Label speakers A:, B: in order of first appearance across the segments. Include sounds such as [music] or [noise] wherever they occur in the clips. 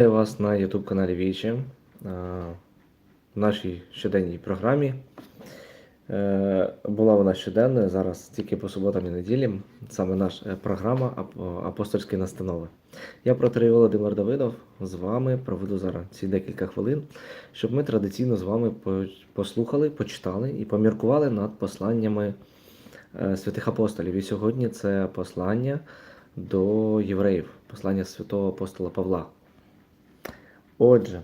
A: Вітаю вас на YouTube каналі Вічі в нашій щоденній програмі. Е, Була вона щоденна, зараз тільки по суботам і неділям. Саме наша програма «Ап- Апостольські настанови. Я протерей Володимир Давидов з вами проведу зараз ці декілька хвилин, щоб ми традиційно з вами послухали, почитали і поміркували над посланнями е, святих апостолів. І сьогодні це послання до євреїв, послання святого апостола Павла. Отже,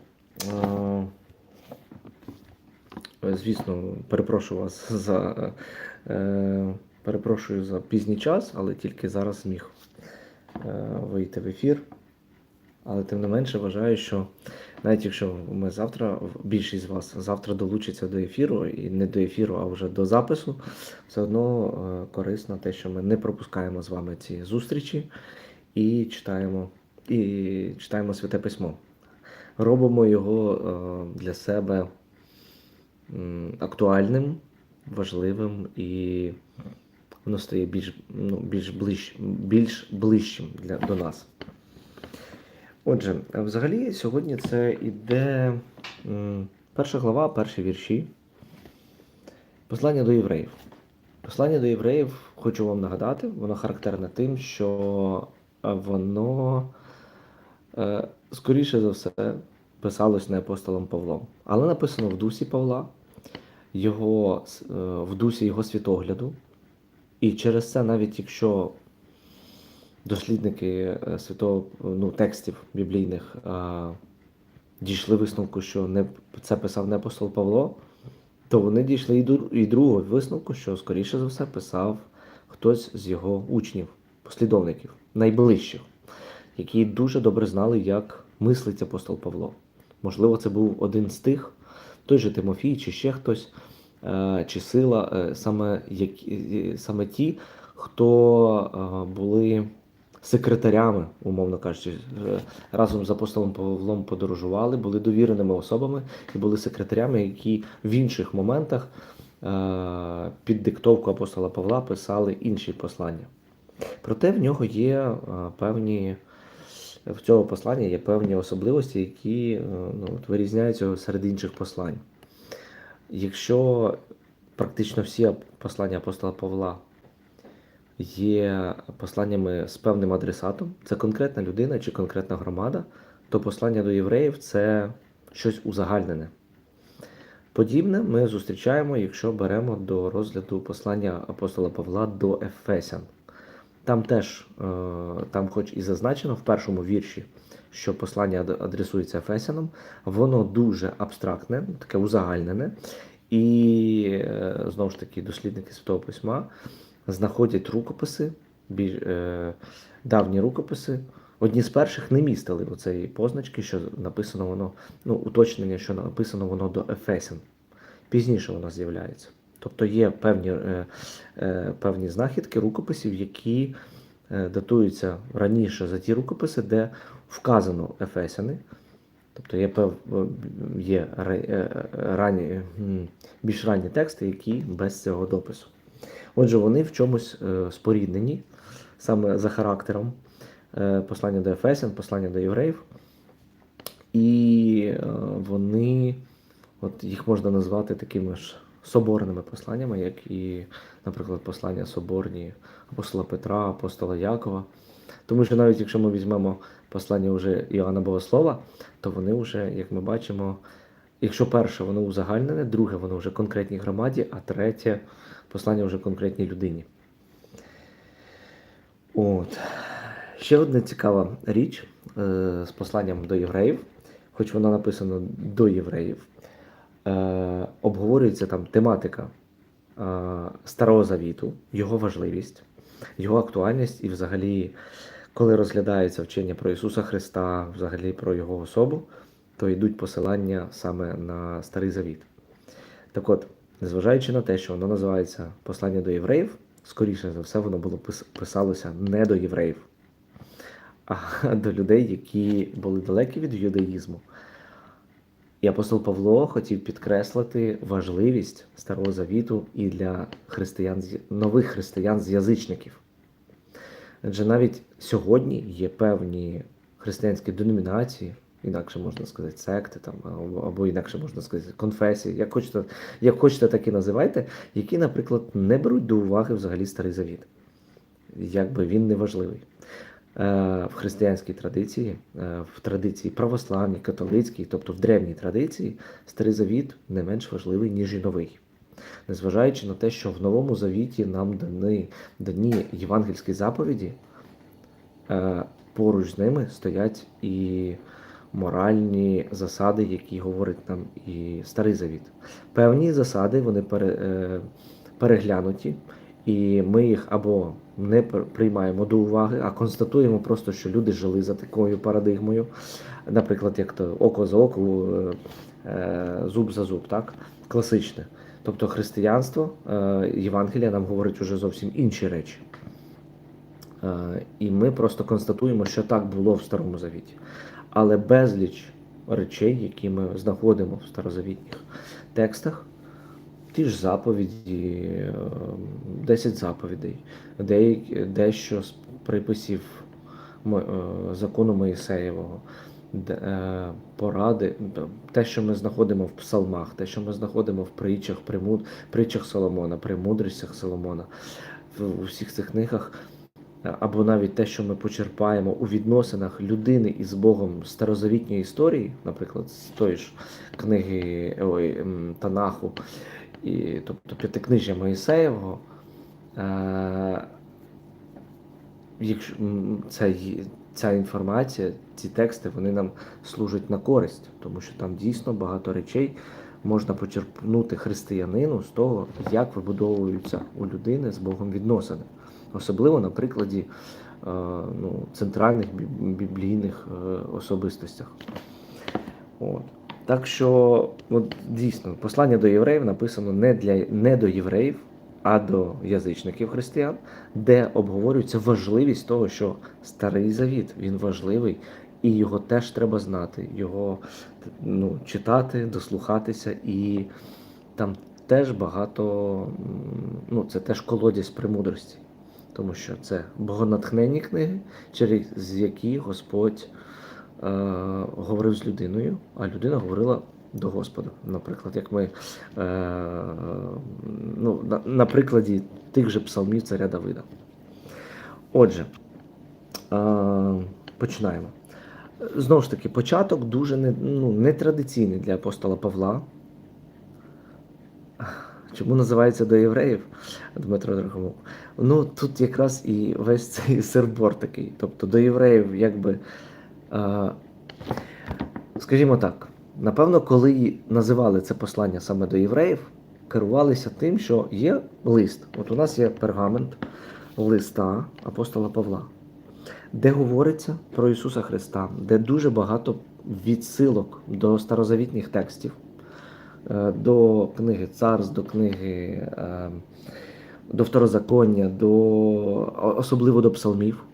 A: звісно, перепрошую вас за е, перепрошую за пізній час, але тільки зараз зміг е, вийти в ефір. Але тим не менше вважаю, що навіть якщо ми завтра, більшість з вас завтра долучиться до ефіру, і не до ефіру, а вже до запису, все одно е, корисно те, що ми не пропускаємо з вами ці зустрічі і читаємо, і читаємо святе письмо робимо його е, для себе актуальним, важливим і воно стає більш, ну, більш, ближ, більш ближчим для, до нас. Отже, взагалі сьогодні це іде перша глава, перші вірші. Послання до євреїв. Послання до євреїв, хочу вам нагадати, воно характерне тим, що воно е, скоріше за все, писалось не апостолом Павлом, але написано в дусі Павла, його, е, в дусі його світогляду. І через це, навіть якщо дослідники е, святого ну, текстів біблійних е, дійшли висновку, що не, це писав не апостол Павло, то вони дійшли і другого висновку, що, скоріше за все, писав хтось з його учнів, послідовників, найближчих які дуже добре знали, як мислить апостол Павло. Можливо, це був один з тих, той же Тимофій, чи ще хтось, е, чи сила, е, саме, які, саме ті, хто е, були секретарями, умовно кажучи, е, разом з апостолом Павлом подорожували, були довіреними особами і були секретарями, які в інших моментах е, під диктовку апостола Павла писали інші послання. Проте в нього є е, певні в цього послання є певні особливості, які е, ну, от вирізняють серед інших послань. Якщо практично всі послання апостола Павла є посланнями з певним адресатом, це конкретна людина чи конкретна громада, то послання до євреїв це щось узагальнене. Подібне ми зустрічаємо, якщо беремо до розгляду послання апостола Павла до Ефесян. Там теж, е, там, хоч і зазначено в першому вірші, що послання адресується Ефесянам, воно дуже абстрактне, таке узагальнене. І е, знову ж таки, дослідники Святого Письма знаходять рукописи, е, давні рукописи. Одні з перших не містили оцеї позначки, що написано воно, ну, уточнення, що написано воно до Ефесян. Пізніше воно з'являється. Тобто є певні е, е, певні знахідки рукописів, які е, датуються раніше за ті рукописи, де вказано Ефесяни. Тобто є пев, є ранні, більш ранні тексти, які без цього допису. Отже, вони в чомусь споріднені саме за характером послання до Ефесян, послання до євреїв. І вони, от їх можна назвати такими ж соборними посланнями, як і, наприклад, послання соборні апостола Петра, апостола Якова. Тому що навіть якщо ми візьмемо послання вже Іоанна Богослова, то вони вже, як ми бачимо, якщо перше воно узагальнене, друге воно вже конкретній громаді, а третє послання вже конкретній людині. От. Ще одна цікава річ е, з посланням до євреїв, хоч воно написано до євреїв е, обговорюється там тематика е, Старого Завіту, його важливість, його актуальність і, взагалі, коли розглядається вчення про Ісуса Христа, взагалі про Його особу, то йдуть посилання саме на Старий Завіт. Так от, незважаючи на те, що воно називається Послання до євреїв, скоріше за все, воно було писалося не до євреїв, а до людей, які були далекі від юдаїзму. І апостол Павло хотів підкреслити важливість Старого Завіту і для християн, нових християн з язичників. Адже навіть сьогодні є певні християнські деномінації, інакше можна сказати, секти, там, або, інакше можна сказати, конфесії, як хочете, як хочете, так і називайте, які, наприклад, не беруть до уваги взагалі старий завіт. Якби він не важливий. Е, В християнській традиції, е, в традиції православній, католицькій, тобто в древній традиції, старий завіт не менш важливий, ніж і новий. Незважаючи на те, що в новому завіті нам дані, дані євангельські заповіді, е, поруч з ними стоять і моральні засади, які говорить нам і старий завіт. Певні засади вони переглянуті, і ми їх або не приймаємо до уваги, а констатуємо просто, що люди жили за такою парадигмою. Наприклад, як то око за око, е, е, зуб за зуб, так? Класичне. Тобто християнство, е, Євангелія нам говорить уже зовсім інші речі. І ми просто констатуємо, що так було в Старому Завіті. Але безліч речей, які ми знаходимо в старозавітніх текстах, ті ж заповіді, е, 10 заповідей, дещо з приписів е, закону Моїсеєвого, е, поради, те, що ми знаходимо в псалмах, те, що ми знаходимо в притчах, притчах Соломона, премудростях Соломона, в у всіх цих книгах, е, або навіть те, що ми почерпаємо у відносинах людини із Богом старозавітньої історії, наприклад, з тої ж книги ой, Танаху, і, тобто п'ятикнижжя Моїсеєвого, е, якщо ця, ця інформація, ці тексти, вони нам служать на користь, тому що там дійсно багато речей можна почерпнути християнину з того, як вибудовуються у людини з Богом відносини. Особливо на прикладі е, ну, центральних біблійних е, особистостях. От. Так що, от, дійсно, послання до євреїв написано не, для, не до євреїв, а до язичників християн, де обговорюється важливість того, що старий завіт він важливий, і його теж треба знати, його ну, читати, дослухатися, і там теж багато, ну, це теж колодязь премудрості, тому що це богонатхненні книги, через які Господь говорив з людиною, а людина говорила до Господа. Наприклад, як ми е, ну, на, на прикладі тих же псалмів царя Давида. Отже, е, починаємо. Знову ж таки, початок дуже не, ну, нетрадиційний для апостола Павла. Чому називається до євреїв Дмитро Драгомук? Ну тут якраз і весь цей сербор такий. Тобто до євреїв, якби. Скажімо так, напевно, коли називали це послання саме до євреїв, керувалися тим, що є лист. От у нас є пергамент листа апостола Павла, де говориться про Ісуса Христа, де дуже багато відсилок до старозавітніх текстів, е, до книги Царств, до книги. е, До второзаконня, до, особливо до псалмів.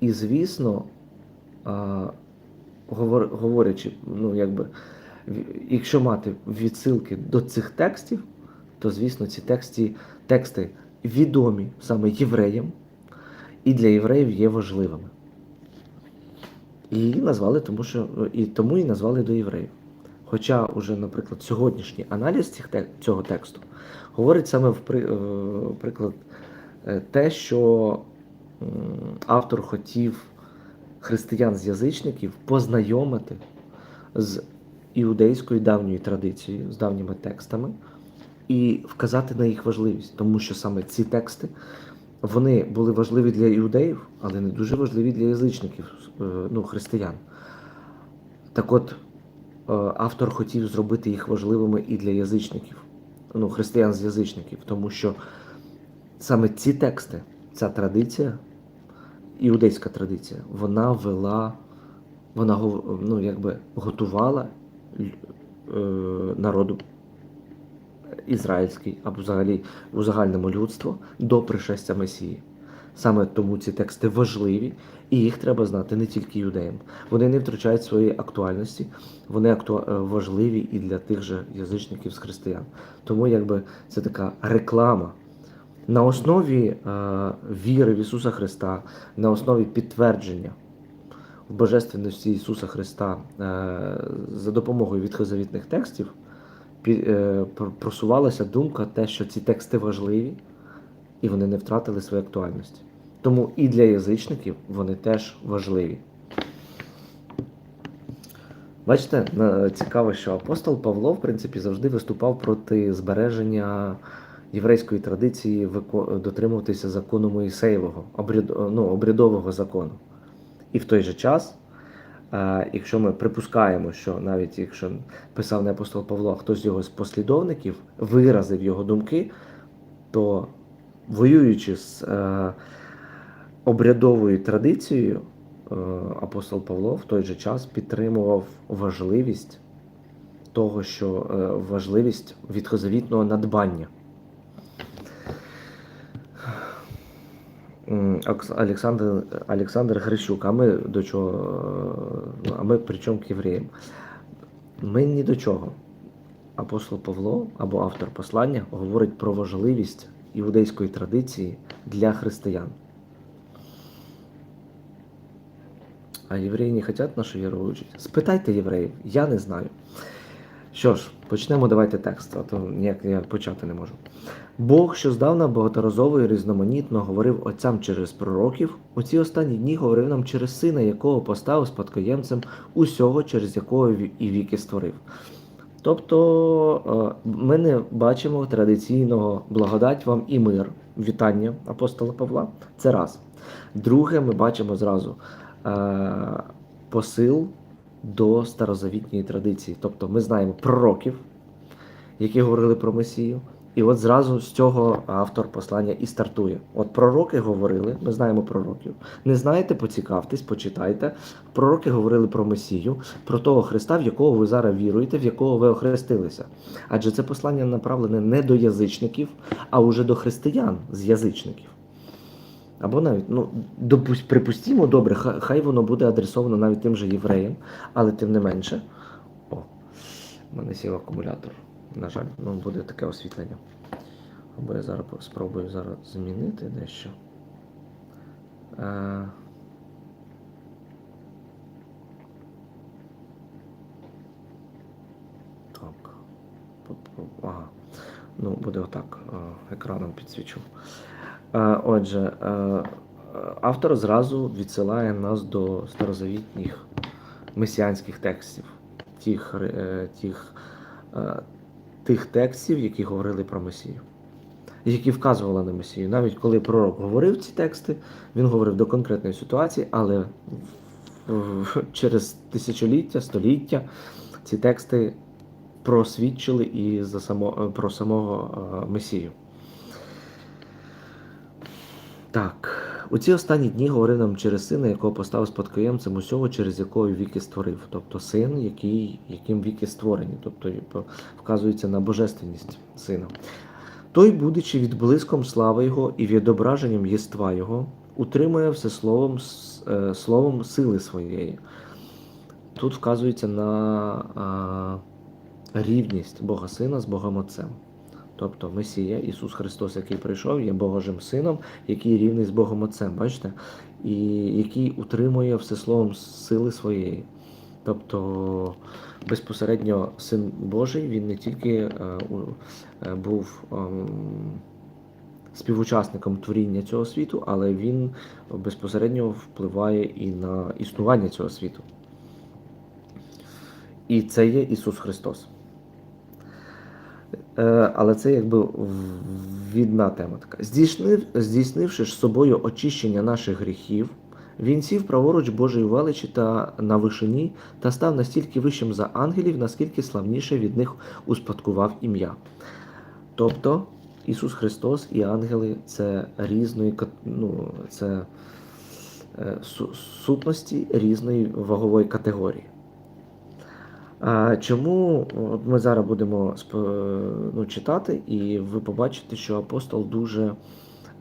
A: І, звісно, говорячи, ну, якби, якщо мати відсилки до цих текстів, то, звісно, ці тексти, тексти відомі саме євреям, і для євреїв є важливими. І її назвали, тому що і тому і назвали до євреїв. Хоча уже, наприклад, сьогоднішній аналіз цього тексту говорить саме в е, приклад е, те, що автор хотів християн з язичників познайомити з іудейською давньою традицією, з давніми текстами, і вказати на їх важливість, тому що саме ці тексти вони були важливі для іудеїв, але не дуже важливі для язичників, е, ну, християн. Так от, е, автор хотів зробити їх важливими і для язичників, ну, християн з язичників, тому що саме ці тексти, ця традиція, іудейська традиція, вона вела, вона ну, якби готувала е, народу ізраїльський або взагалі у загальному людство до пришестя Месії. Саме тому ці тексти важливі, і їх треба знати не тільки юдеям. Вони не втрачають своєї актуальності, вони акту... е, важливі і для тих же язичників з християн. Тому якби це така реклама. На основі е, віри в Ісуса Христа, на основі підтвердження в божественності Ісуса Христа е, за допомогою відхозавітних текстів е, просувалася думка, те, що ці тексти важливі і вони не втратили свою актуальність. Тому і для язичників вони теж важливі. Бачите, цікаво, що апостол Павло, в принципі, завжди виступав проти збереження єврейської традиції дотримуватися закону Моїсеєвого, ну, обрядового закону. І в той же час, е, якщо ми припускаємо, що навіть якщо писав не апостол Павло, а хтось з його послідовників виразив його думки, то воюючи з е, обрядовою традицією, е, апостол Павло в той же час підтримував важливість того, що важливість відхозавітного надбання. Олександр, Олександр Грищук, а ми до чого? е, А ми при чому к євреям? Ми ні до чого. Апостол Павло або автор послання говорить про важливість іудейської традиції для християн. А євреї не хочуть нашу віру вивчити? Спитайте євреїв, я не знаю. Що ж, почнемо давайте текст, а то ніяк я почати не можу. Бог, що здавна багаторазово і різноманітно говорив отцям через пророків, у ці останні дні говорив нам через сина, якого поставив спадкоємцем усього, через якого і віки створив. Тобто е, ми не бачимо традиційного благодать вам і мир, вітання апостола Павла. Це раз. Друге, ми бачимо зразу е, посил до старозавітньої традиції. Тобто ми знаємо пророків, які говорили про Месію. І от зразу з цього автор послання і стартує. От пророки говорили, ми знаємо пророків. Не знаєте, поцікавтесь, почитайте. Пророки говорили про Месію, про того Христа, в якого ви зараз віруєте, в якого ви охрестилися. Адже це послання направлене не до язичників, а уже до християн з язичників. Або навіть, ну, допусть, припустімо, добре, хай, воно буде адресовано навіть тим же євреям, але тим не менше. О, в мене сів акумулятор. На жаль, ну буде таке освітлення. Або я зараз спробую зараз змінити дещо. Е... Так. Ага. Ну, буде отак. е, Екраном підсвічу. Отже, автор зразу відсилає нас до старозавітніх месіанських текстів, тих, е, тих, тих текстів, які говорили про Месію, які вказували на Месію. Навіть коли пророк говорив ці тексти, він говорив до конкретної ситуації, але через тисячоліття, століття ці тексти просвідчили і за само, про самого Месію. Так, у ці останні дні говорив нам через сина, якого поставив спадкоємцем усього, через якого віки створив. Тобто син, який, яким віки створені, тобто вказується на божественність сина. Той, будучи відблиском слави Його і відображенням єства Його, утримує все словом, е, словом сили своєї. Тут вказується на а, рівність Бога Сина з Богом Отцем. Тобто Месія, Ісус Христос, який прийшов, є Божим Сином, який рівний з Богом Отцем, бачите? І який утримує все словом сили своєї. Тобто безпосередньо Син Божий, він не тільки е, е, був ем, співучасником творіння цього світу, але він безпосередньо впливає і на існування цього світу. І це є Ісус Христос. Е, Але це якби відна тема така. Здійснив, здійснивши ж собою очищення наших гріхів, він сів праворуч Божої величі та на вишині та став настільки вищим за ангелів, наскільки славніше від них успадкував ім'я. Тобто Ісус Христос і ангели це різної ну, це е, сутності різної вагової категорії. Чому ми зараз будемо ну, читати, і ви побачите, що апостол дуже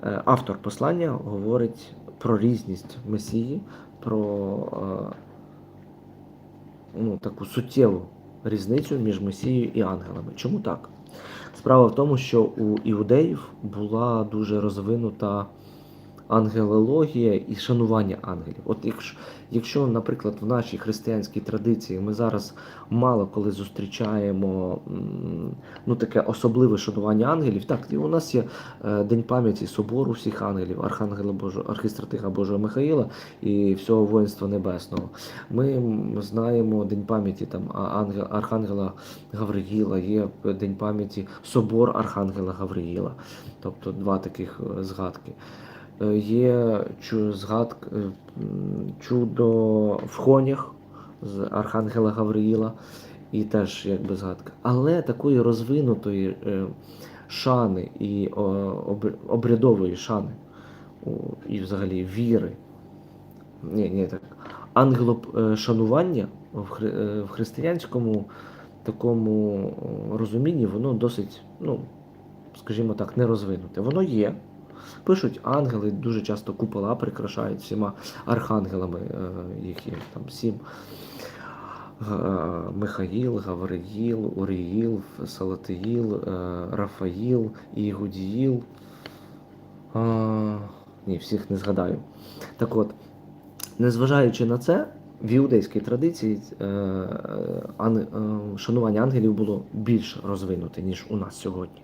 A: е, автор послання говорить про різність Месії, про е, ну, таку суттєву різницю між Месією і ангелами. Чому так? Справа в тому, що у іудеїв була дуже розвинута ангелологія і шанування ангелів. От якщо, якщо, наприклад, в нашій християнській традиції ми зараз мало коли зустрічаємо ну, таке особливе шанування ангелів, так, і у нас є е, День пам'яті собору всіх ангелів, Архангела Божого, архістратига Божого Михаїла і всього воїнства небесного. Ми знаємо День пам'яті там ангел, Архангела Гавриїла, є День пам'яті Собор Архангела Гавриїла, тобто два таких е, згадки. Е, Є згадка, е, чудо в хонях з Архангела Гавриїла, і теж якби згадка. Але такої розвинутої е, шани і обрядової шани і взагалі віри. Ні, ні, так. Ангелошанування в, хри- в християнському такому розумінні, воно досить, ну, скажімо так, не розвинуте. Воно є. Пишуть ангели, дуже часто купола прикрашають всіма архангелами, е, їх є там сім. Михаїл, Гавриїл, Уріїл, Салатиїл, е, Рафаїл, Ігудіїл. Ні, всіх не згадаю. Так от, незважаючи на це, в іудейській традиції е, ан, е, шанування ангелів було більш розвинуте, ніж у нас сьогодні.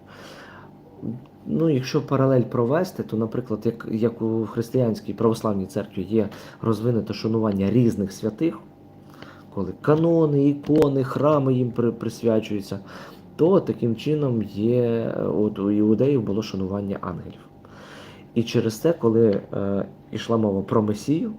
A: Ну, якщо паралель провести, то, наприклад, як, як у християнській православній церкві є розвинуте шанування різних святих, коли канони, ікони, храми їм при- присвячуються, то таким чином є от у іудеїв було шанування ангелів. І через це, коли е, йшла мова про Месію,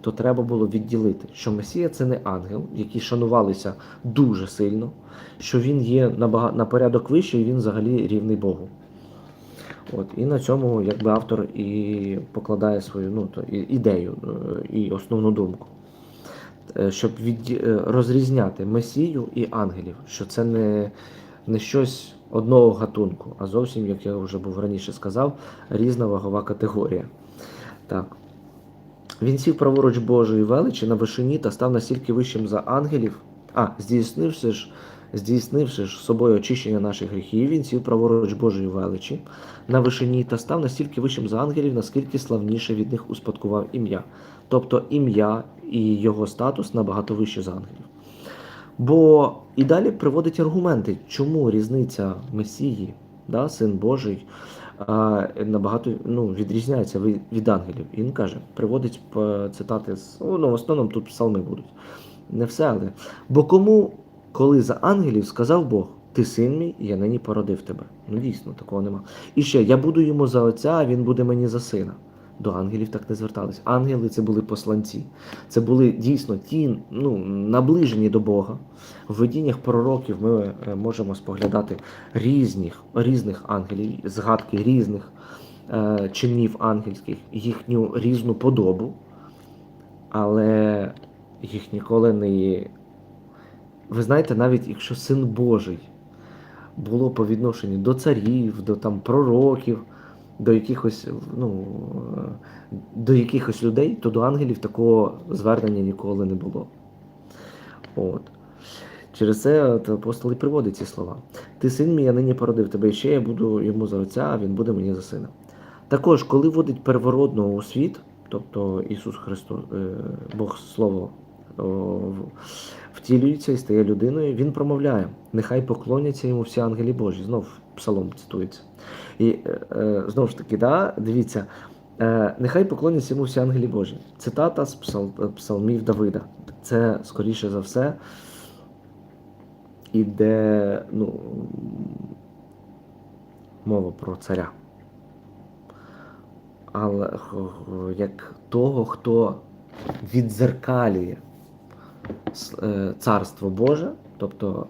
A: то треба було відділити, що Месія це не ангел, які шанувалися дуже сильно, що він є на порядок вищий, і він взагалі рівний Богу. От, і на цьому якби автор і покладає свою ну, то, ідею е, і основну думку. Е, Щоб від, е, розрізняти Месію і ангелів, що це не, не щось одного гатунку, а зовсім, як я вже був раніше сказав, різна вагова категорія. Так. Він сів праворуч Божої величі на вишині та став настільки вищим за ангелів. А, здійснивши ж, здійснивши ж собою очищення наших гріхів, він сів праворуч Божої величі на вишині та став настільки вищим за ангелів, наскільки славніше від них успадкував ім'я. Тобто ім'я і його статус набагато вище за ангелів. Бо і далі приводить аргументи, чому різниця Месії, да, Син Божий, а, набагато ну, відрізняється від ангелів. І він каже, приводить е, цитати з ну, в основному тут псалми будуть. Не все, але. Бо кому, коли за ангелів сказав Бог, ти син мій, я нині породив тебе. Ну дійсно, такого нема. І ще я буду йому за отця, а він буде мені за сина. До ангелів так не звертались. Ангели це були посланці. Це були дійсно ті, ну, наближені до Бога. В видіннях пророків ми е, можемо споглядати різних, різних ангелів, згадки різних е, чинів ангельських, їхню різну подобу, але їх ніколи не. Ви знаєте, навіть якщо син Божий було по відношенню до царів, до там пророків, до якихось, ну, е, до якихось людей, то до ангелів такого звернення ніколи не було. От. Через це от апостол і приводить ці слова. Ти син мій, я нині породив тебе, і ще я буду йому за отця, а він буде мені за сина. Також, коли вводить первородного у світ, тобто Ісус Христос, е, Бог Слово втілюється і стає людиною, Він промовляє: нехай поклоняться йому всі ангелі Божі. Знов псалом цитується. І е, е, знову ж таки, да, дивіться, е, нехай поклоняться йому всі ангелі Божі. Цитата з псал, псалмів Давида. Це, скоріше за все, іде ну, мова про царя. Але як того, хто е, царство Боже, тобто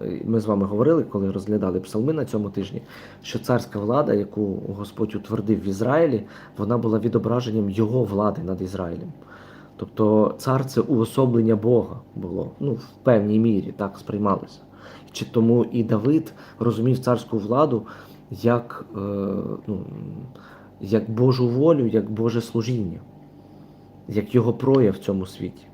A: е, ми з вами говорили, коли розглядали псалми на цьому тижні, що царська влада, яку Господь утвердив в Ізраїлі, вона була відображенням його влади над Ізраїлем. Тобто цар це уособлення Бога було, ну, в певній мірі так сприймалося. Чи тому і Давид розумів царську владу як, е, ну, як Божу волю, як Боже служіння, як його прояв в цьому світі.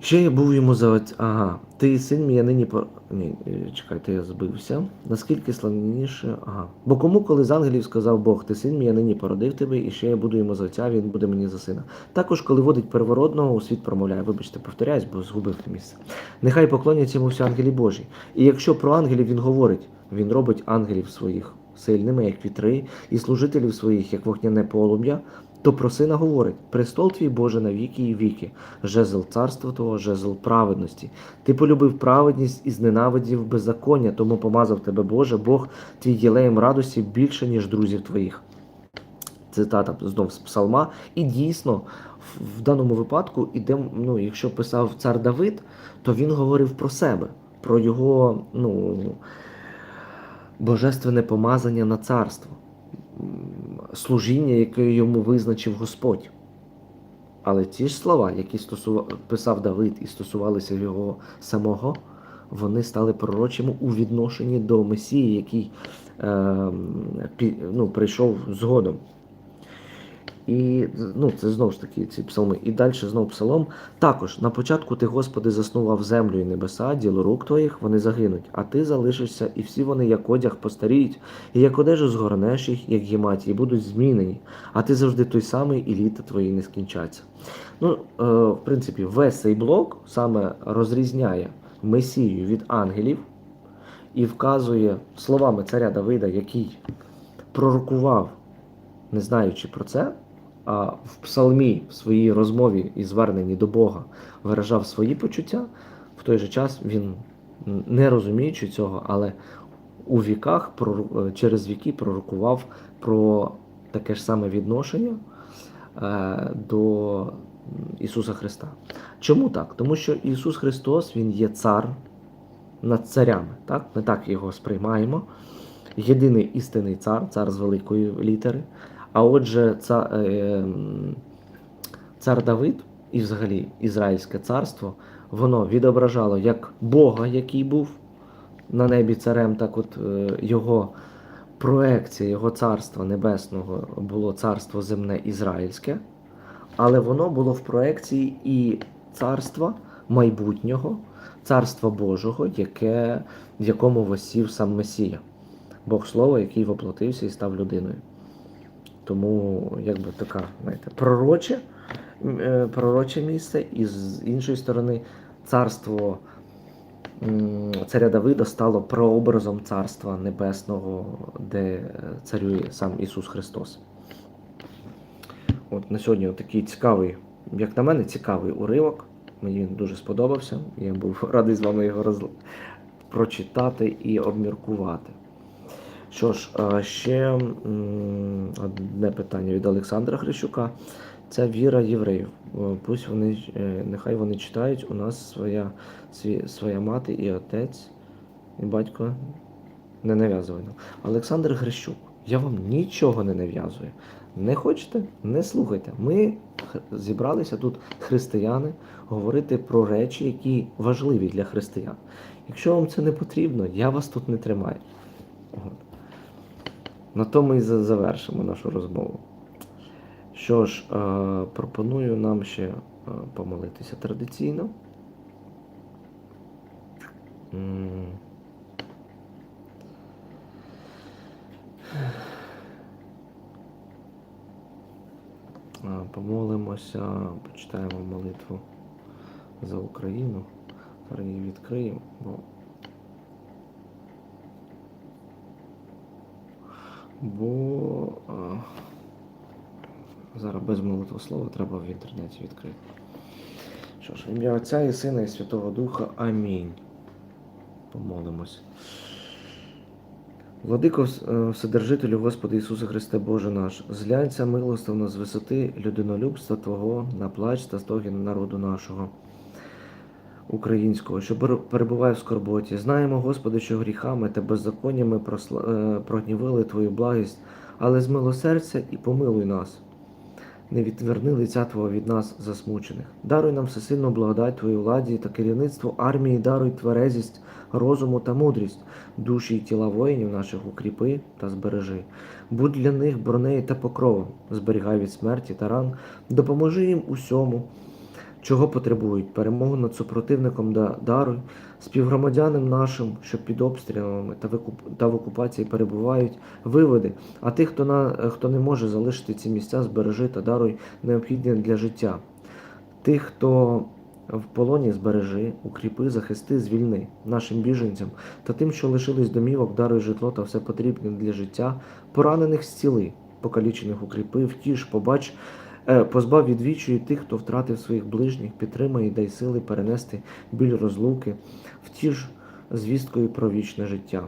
A: Ще я був йому за отця. Ага. Ти син мій, я нині по. Ні, е, чекайте, я збився. Наскільки славніше. Ага. Бо кому, коли з ангелів сказав Бог, ти син мій, я нині породив тебе, і ще я буду йому за отця, він буде мені за сина. Також, коли водить первородного, у світ промовляє. Вибачте, повторяюсь, бо згубив місце. Нехай поклоняться йому всі ангелі Божі. І якщо про ангелів він говорить, він робить ангелів своїх сильними, як вітри, і служителів своїх, як вогняне полум'я, то про сина говорить: престол твій Боже на віки і віки, жезл царства Твого, жезл праведності. Ти полюбив праведність і зненавидів беззаконня, тому помазав тебе Боже, Бог твій єлеєм радості більше, ніж друзів твоїх. Цитата знов з псалма. І дійсно, в даному випадку, іде, ну, якщо писав цар Давид, то він говорив про себе, про його ну, божественне помазання на царство, служіння, яке йому визначив Господь. Але ті ж слова, які стосува... писав Давид і стосувалися його самого, вони стали пророчими у відношенні до Месії, який е, ну, прийшов згодом. І ну, це знову ж таки ці псалми. І далі знову псалом. Також на початку ти, Господи, заснував землю і небеса, діло рук твоїх, вони загинуть, а ти залишишся, і всі вони, як одяг, постаріють, і як одежу згорнеш їх, як гіматі, і будуть змінені. А ти завжди той самий, і літа твої не скінчаться. Ну, е, в принципі, весь цей блок саме розрізняє Месію від ангелів і вказує словами царя Давида, який пророкував, не знаючи про це, в псалмі, в своїй розмові і зверненні до Бога виражав свої почуття. В той же час він, не розуміючи цього, але у віках е, через віки пророкував про таке ж саме відношення е, до Ісуса Христа. Чому так? Тому що Ісус Христос Він є цар над царями. Так? Ми так його сприймаємо. Єдиний істинний цар, цар з великої літери. А отже, цар, цар Давид і взагалі Ізраїльське царство, воно відображало як Бога, який був на небі царем, так от е, його проекція, його царства небесного було царство земне ізраїльське, але воно було в проекції і царства майбутнього, царства Божого, яке, в якому восів сам Месія. Бог Слово, який воплотився і став людиною. Тому, якби така, знаєте, пророче, е, пророче місце, і з іншої сторони, царство царя Давида стало прообразом царства небесного, де е, царює сам Ісус Христос. От на сьогодні такий цікавий, як на мене, цікавий уривок. Мені він дуже сподобався. Я був [laughs] радий з вами його роз... прочитати і обміркувати. Що ж, ще одне питання від Олександра Хрещука. Це віра євреїв. Пусть вони, е, нехай вони читають, у нас своя, сві, своя мати і отець, і батько не нав'язує нам. Олександр Хрещук, я вам нічого не нав'язую. Не хочете, не слухайте. Ми зібралися тут християни говорити про речі, які важливі для християн. Якщо вам це не потрібно, я вас тут не тримаю. На тому і завершимо нашу розмову. Що ж, е, пропоную нам ще е, помолитися традиційно. Е, Помолимося, почитаємо молитву за Україну. Зараз її відкриємо, Бо а, зараз без молитвослова треба в інтернеті відкрити. Що ж, в ім'я Отця і Сина і Святого Духа. Амінь. Помолимось. Владико е, Вседержителю, Господи Ісусе Христе Боже наш, зглянься милостивно з висоти людинолюбства Твого на плач та стогін народу нашого українського, що пер- перебуває в скорботі. Знаємо, Господи, що гріхами та беззаконнями е, прогнівили Твою благість, але змилосердься і помилуй нас. Не відверни лиця Твого від нас засмучених. Даруй нам всесильну благодать Твоїй владі та керівництву армії, даруй тверезість, розуму та мудрість, душі й тіла воїнів наших укріпи та збережи. Будь для них бронею та покровом, зберігай від смерті та ран, допоможи їм усьому, чого потребують, перемогу над супротивником да, даруй, співгромадянам нашим, що під обстрілами та в, окупації перебувають, виведи, а тих, хто, на, хто не може залишити ці місця, збережи та даруй необхідне для життя. Тих, хто в полоні збережи, укріпи, захисти, звільни нашим біженцям. Та тим, що лишились домівок, даруй житло та все потрібне для життя, поранених зціли, покалічених укріпи, втіш, побач, е, позбав відвічую тих, хто втратив своїх ближніх, підтримай і дай сили перенести біль розлуки, втіш звісткою про вічне життя.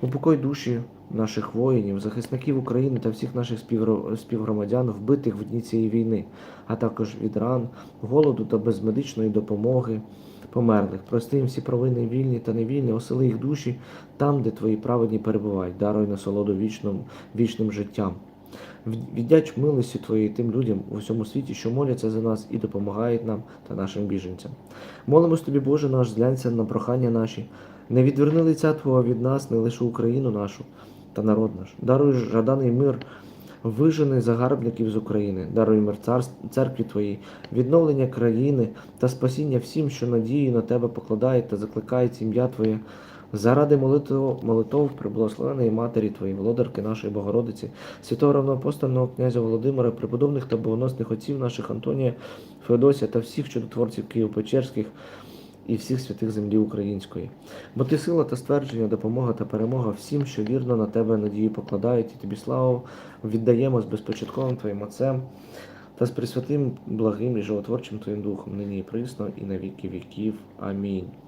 A: Упокой душі наших воїнів, захисників України та всіх наших співгромадян, вбитих в дні цієї війни, а також від ран, голоду та без медичної допомоги померлих. Прости їм всі провини вільні та невільні, осели їх душі там, де твої праведні перебувають, даруй насолоду вічним, вічним життям. Віддяч милості твоєї тим людям у всьому світі, що моляться за нас і допомагають нам та нашим біженцям. Молимось тобі, Боже наш, зглянься на прохання наші. Не відверни лиця Твого від нас, не лише Україну нашу та народ наш. Даруй жаданий мир, вижени загарбників з України, даруй мир цар- церкві Твоїй, відновлення країни та спасіння всім, що надію на Тебе покладають та закликають ім'я Твоє. Заради молитв, молитов приблагословеної Матері Твоєї, володарки нашої Богородиці, святого равноапостольного князя Володимира, преподобних та богоносних отців наших Антонія, Феодосія та всіх чудотворців Києво-Печерських і всіх святих землі української. Бо ти сила та ствердження, допомога та перемога всім, що вірно на тебе надію покладають, і тобі славу віддаємо з безпочатковим Твоїм Отцем та з присвятим благим і животворчим Твоїм Духом, нині і присно, і на віки віків. Амінь.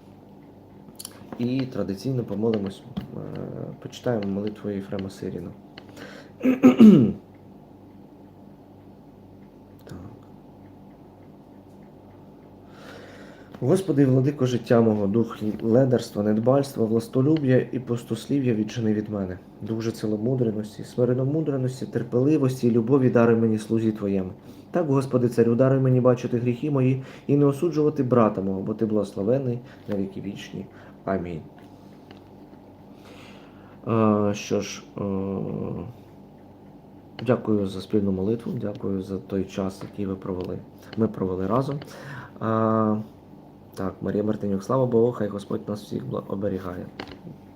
A: І традиційно помолимось, е, почитаємо молитву Єфрема Сиріна. Господи, владико життя мого, дух ледарства, недбальства, властолюб'я і пустослів'я відчини від мене. Дух же ціломудреності, смиреномудреності, терпеливості і любові даруй мені слузі Твоєму. Так, Господи, царю, даруй мені бачити гріхи мої і не осуджувати брата мого, бо ти благословений на віки вічні. Амінь. Е, що ж, е, дякую за спільну молитву, дякую за той час, який ви провели. Ми провели разом. А, так, Марія Мартинюк, слава Богу, хай Господь нас всіх оберігає.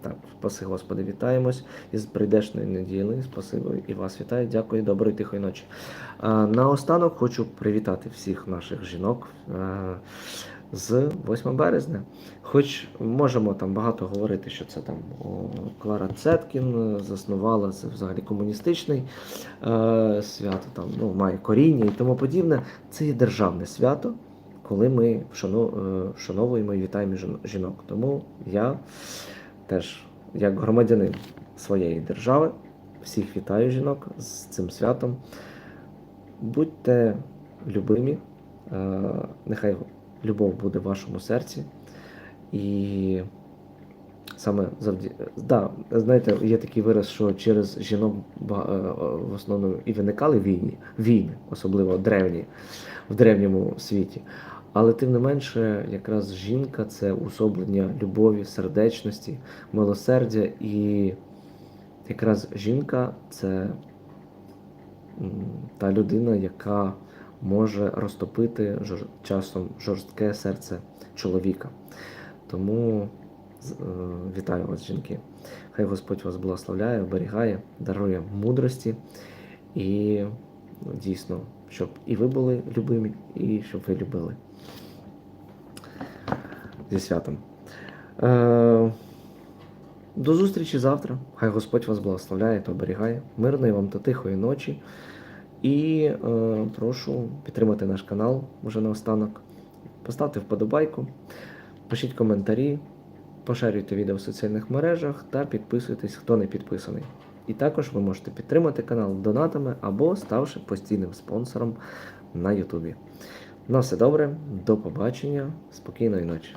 A: Так, спаси Господи, вітаємось із прийдешної неділі. Спасибо і вас вітаю. Дякую, доброї тихої ночі. Наостанок хочу привітати всіх наших жінок з 8 березня. Хоч можемо там багато говорити, що це там Клара Цеткін е, заснувала, це взагалі комуністичний е, свято, там ну, має коріння і тому подібне. Це є державне свято, коли ми е, вшановуємо і вітаємо жінок. Тому я теж, як громадянин своєї держави, всіх вітаю жінок з цим святом. Будьте любимі, е, нехай любов буде в вашому серці. І саме завдяки. Да, знаєте, є такий вираз, що через жінок е, в основному і виникали війни, війни, особливо древні, в древньому світі. Але тим не менше, якраз жінка це усоблення любові, сердечності, милосердя. І якраз жінка це та людина, яка може розтопити жор- часом жорстке серце чоловіка. Тому е, вітаю вас, жінки. Хай Господь вас благословляє, оберігає, дарує мудрості і ну, дійсно, щоб і ви були любимі, і щоб ви любили. Зі святом. Е, до зустрічі завтра. Хай Господь вас благословляє та оберігає. Мирної вам та тихої ночі. І е, прошу підтримати наш канал вже наостанок. Поставте вподобайку, пишіть коментарі, поширюйте відео в соціальних мережах та підписуйтесь, хто не підписаний. І також ви можете підтримати канал донатами або ставши постійним спонсором на Ютубі. На все добре, до побачення, спокійної ночі.